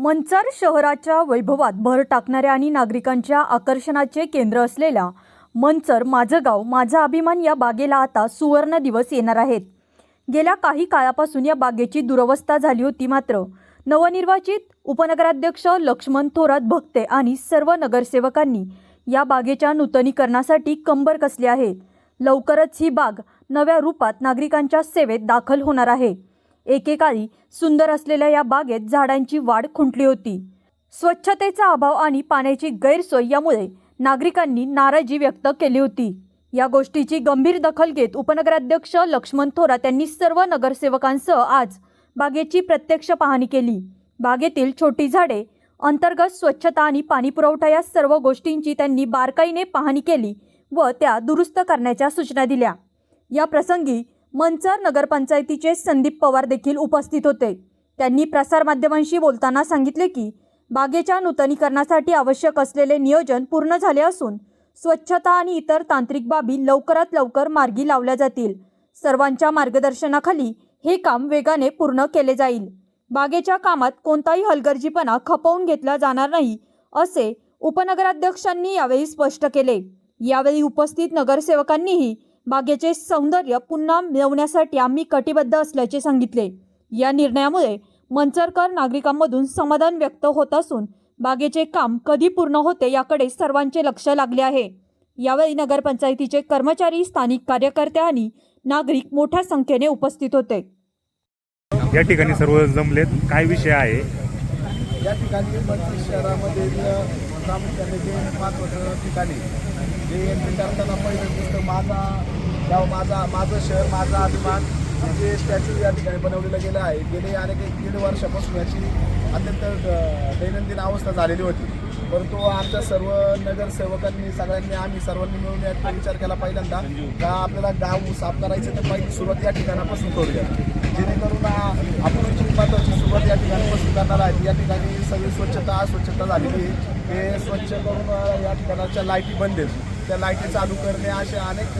मंचर शहराच्या वैभवात भर टाकणाऱ्या आणि नागरिकांच्या आकर्षणाचे केंद्र असलेल्या मंचर माझं गाव माझा अभिमान या बागेला आता सुवर्ण दिवस येणार आहेत. गेल्या काही काळापासून या बागेची दुरवस्था झाली होती मात्र नवनिर्वाचित उपनगराध्यक्ष लक्ष्मण थोरात भक्ते आणि सर्व नगरसेवकांनी या बागेच्या नूतनीकरणासाठी कंबर कसली आहे. लवकरच ही बाग नव्या रूपात नागरिकांच्या सेवेत दाखल होणार आहे. एकेकाळी सुंदर असलेल्या या बागेत झाडांची वाढ खुंटली होती. स्वच्छतेचा अभाव आणि पाण्याची गैरसोय यामुळे नागरिकांनी नाराजी व्यक्त केली होती. या गोष्टीची गंभीर दखल घेत उपनगराध्यक्ष लक्ष्मण थोरात यांनी सर्व नगरसेवकांसह आज बागेची प्रत्यक्ष पाहणी केली. बागेतील छोटी झाडे अंतर्गत स्वच्छता आणि पाणीपुरवठा या सर्व गोष्टींची त्यांनी बारकाईने पाहणी केली व त्या दुरुस्त करण्याच्या सूचना दिल्या. या प्रसंगी मंचर नगरपंचायतीचे संदीप पवार देखील उपस्थित होते. त्यांनी प्रसारमाध्यमांशी बोलताना सांगितले की बागेच्या नूतनीकरणासाठी आवश्यक असलेले नियोजन पूर्ण झाले असून स्वच्छता आणि इतर तांत्रिक बाबी लवकरात लवकर मार्गी लावल्या जातील. सर्वांच्या मार्गदर्शनाखाली हे काम वेगाने पूर्ण केले जाईल. बागेच्या कामात कोणताही हलगर्जीपणा खपवून घेतला जाणार नाही असे उपनगराध्यक्षांनी यावेळी स्पष्ट केले. यावेळी उपस्थित नगरसेवकांनीही बागेचे सौंदर्य पुन्हा मिळवण्यासाठी आम्ही कटिबद्ध असल्याचे सांगितले. या निर्णयामुळे मंचरकर नागरिकांमधून समाधान व्यक्त होत असून बागेचे काम कधी पूर्ण होते याकडे सर्वांचे लक्ष लागले आहे. यावेळी नगरपंचायतीचे कर्मचारी स्थानिक कार्यकर्ते आणि नागरिक मोठ्या संख्येने उपस्थित होते. या ठिकाणी सर्व जमलेत. काय विषय आहे? या ठिकाणी मंत्री शहरामधील प्रामुख्याने जे महत्त्वाचं ठिकाणी जे एन पी टाकताना पहिलं दिसतं माझा गाव माझा माझं शहर माझा अभिमान जे स्टॅच्यू या ठिकाणी बनवलेलं गेलं आहे गेले अनेक एक दीड वर्षापासून याची अत्यंत दैनंदिन अवस्था झालेली होती. परंतु आमच्या सर्व नगरसेवकांनी सगळ्यांनी आम्ही सर्वांनी मिळून याचा विचार केला पहिल्यांदा का आपल्याला गाव साफ करायचं तर पहिली सुरुवात या ठिकाणापासून करूया. जेणेकरून आपण जी महत्त्वाची सुरुवात या ठिकाणापासून करणार आहे. या ठिकाणी सगळी स्वच्छता स्वच्छता झालेली आहे. हे स्वच्छ करून या ठिकाणाच्या लाईटी बंद आहेत. त्या लाईटी चालू करणे असे अनेक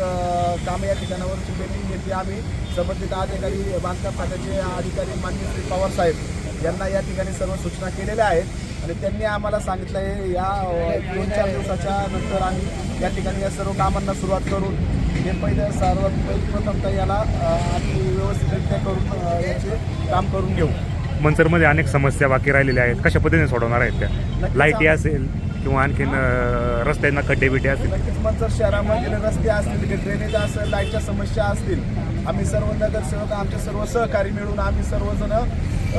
कामे या ठिकाणावरची बेटिंग घेतली आम्ही संबंधित अधिकारी बांधकाम खात्याचे अधिकारी मान्य श्री पवार साहेब यांना या ठिकाणी सर्व सूचना केलेल्या आहेत. आणि त्यांनी आम्हाला सांगितलं आहे या दोन चार दिवसाच्या नंतर आम्ही या ठिकाणी या सर्व कामांना सुरुवात करून हे पहिलं सर्वात पहिली प्रथमतः याला आम्ही व्यवस्थितरित्या करून याचे काम करून घेऊ. मंचरमध्ये अनेक समस्या बाकी राहिलेल्या आहेत. कशा पद्धतीने सोडवणार आहेत त्या? लाईटी असेल किंवा आणखीन रस्त्यांना खड्डे बिड्डे असतील? नक्कीच मंचर शहरामधील रस्ते असतील ड्रेनेज असेल लाईटच्या समस्या असतील आम्ही सर्व नगरसेवक आमचे सर्व सहकारी मिळून आम्ही सर्वजण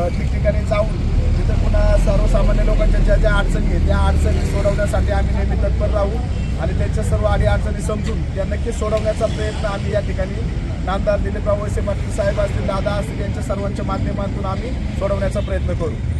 ठिकठिकाणी जाऊन तिथं पुन्हा सर्वसामान्य लोकांच्या ज्या ज्या अडचणी आहेत त्या अडचणी सोडवण्यासाठी आम्ही नेहमी तत्पर राहू आणि त्यांच्या सर्व आडी अडचणी समजून त्या नक्कीच सोडवण्याचा प्रयत्न आम्ही या ठिकाणी नामदार दिलीपराव वळसे पाटील साहेब असतील दादा असतील यांच्या सर्वांच्या माध्यमातून आम्ही सोडवण्याचा प्रयत्न करू.